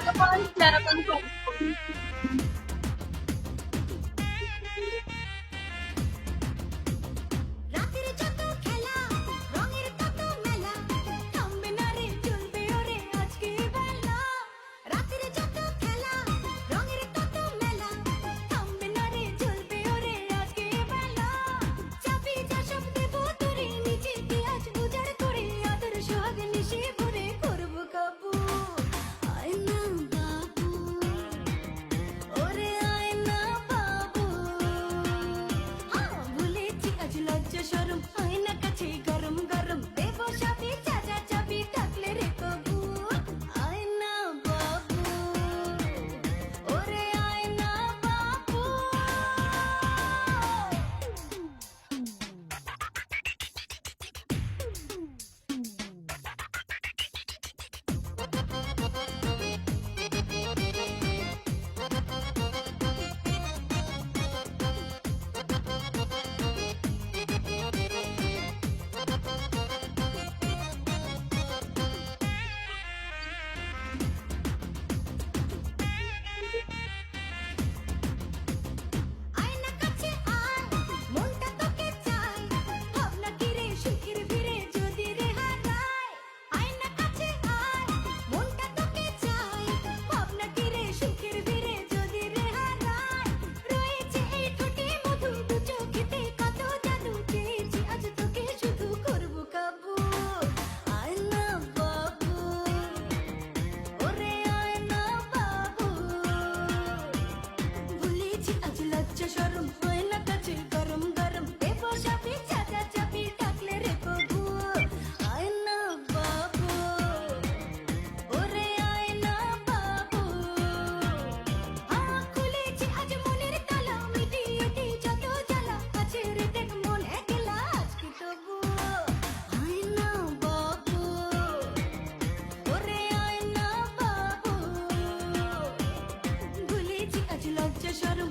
follow all relevant policies. হচ্ছে সরম হয় না কাছে গরম গরম। দেবো সাপি চাচা চাপি ডাকলে রে প্রভু আয় না বাবু। ওরে আয় না বাবু। হাওয়া খুলেছি আজ মনের তালা, মিটিয়ে দি যত জ্বালা আছে রে দেখ মন একলা আজকে তবু। আয় না বাবু। ওরে আয় না বাবু। ভুলেছি আজ লজ্জা সরম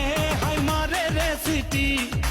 City.